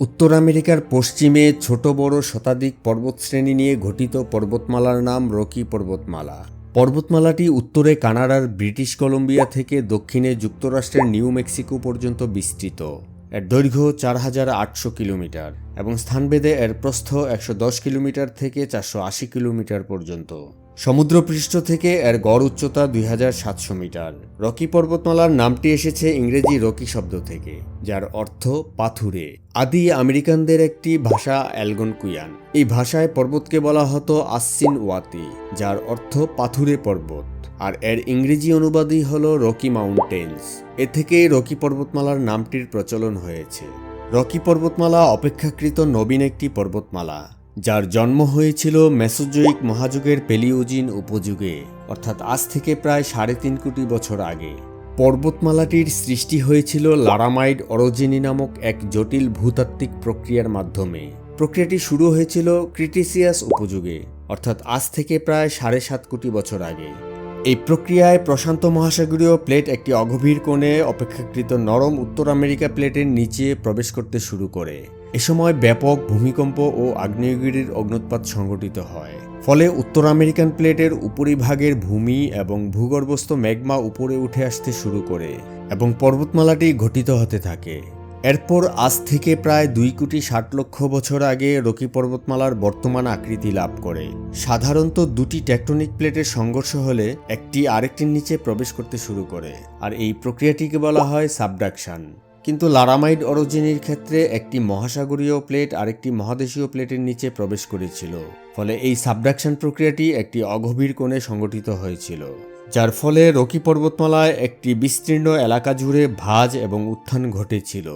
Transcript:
উত্তর আমেরিকার পশ্চিমে ছোট বড় শতাধিক পর্বতশ্রেণী নিয়ে গঠিত পর্বতমালার নাম রকি পর্বতমালা। পর্বতমালাটি উত্তরে কানাডার ব্রিটিশ কলম্বিয়া থেকে দক্ষিণে যুক্তরাষ্ট্রের নিউ মেক্সিকো পর্যন্ত বিস্তৃত। এর দৈর্ঘ্য চার হাজার আটশো কিলোমিটার এবং স্থানভেদে এর প্রস্থ একশো দশ কিলোমিটার থেকে চারশো আশি কিলোমিটার পর্যন্ত। সমুদ্রপৃষ্ঠ থেকে এর গড় উচ্চতা দুই হাজার সাতশো মিটার। রকি পর্বতমালার নামটি এসেছে ইংরেজি রকি শব্দ থেকে, যার অর্থ পাথুরে। আদি আমেরিকানদের একটি ভাষা অ্যালগনকুয়ান এই ভাষায় পর্বতকে বলা হতো আসিন ওয়াতি, যার অর্থ পাথুরে পর্বত। আর এর ইংরেজি অনুবাদই হল রকি মাউন্টেন্স। এ থেকেই রকি পর্বতমালার নামটির প্রচলন হয়েছে। রকি পর্বতমালা অপেক্ষাকৃত নবীন একটি পর্বতমালা। যার জন্ম হয়েছিল মেসোজোইক মহাযুগের পেলিওজিন উপযুগে, অর্থাৎ আজ থেকে প্রায় সাড়ে তিন কোটি বছর আগে। পর্বতমালাটির সৃষ্টি হয়েছিল লারামাইড অরোজিনি নামক এক জটিল ভূতাত্ত্বিক প্রক্রিয়ার মাধ্যমে। প্রক্রিয়াটি শুরু হয়েছিল ক্রিটিসিয়াস উপযুগে, অর্থাৎ আজ থেকে প্রায় সাড়ে সাত কোটি বছর আগে। এই প্রক্রিয়ায় প্রশান্ত মহাসাগরীয় প্লেট একটি অগভীর কোণে অপেক্ষাকৃত নরম উত্তর আমেরিকা প্লেটের নিচে প্রবেশ করতে শুরু করে। এ সময় ব্যাপক ভূমিকম্প ও আগ্নেয়গিরির অগ্নুৎপাত সংঘটিত হয়। ফলে উত্তর আমেরিকান প্লেটের উপরিভাগের ভূমি এবং ভূগর্ভস্থ ম্যাগমা উপরে উঠে আসতে শুরু করে এবং পর্বতমালাটি গঠিত হতে থাকে। এরপর আজ থেকে প্রায় দুই কোটি ষাট লক্ষ বছর আগে রকি পর্বতমালার বর্তমান আকৃতি লাভ করে। সাধারণত দুটি টেকটনিক প্লেটের সংঘর্ষ হলে একটি আরেকটির নিচে প্রবেশ করতে শুরু করে, আর এই প্রক্রিয়াটিকে বলা হয় সাবডাকশন। কিন্তু লারামাইড অরোজিনির ক্ষেত্রে একটি মহাসাগরীয় প্লেট আরেকটি মহাদেশীয় প্লেটের নিচে প্রবেশ করেছিল, ফলে এই সাবডাকশন প্রক্রিয়াটি একটি অগভীর কোণে সংগঠিত হয়েছিল, যার ফলে রকি পর্বতমালায় একটি বিস্তীর্ণ এলাকা জুড়ে ভাঁজ এবং উত্থান ঘটেছিল।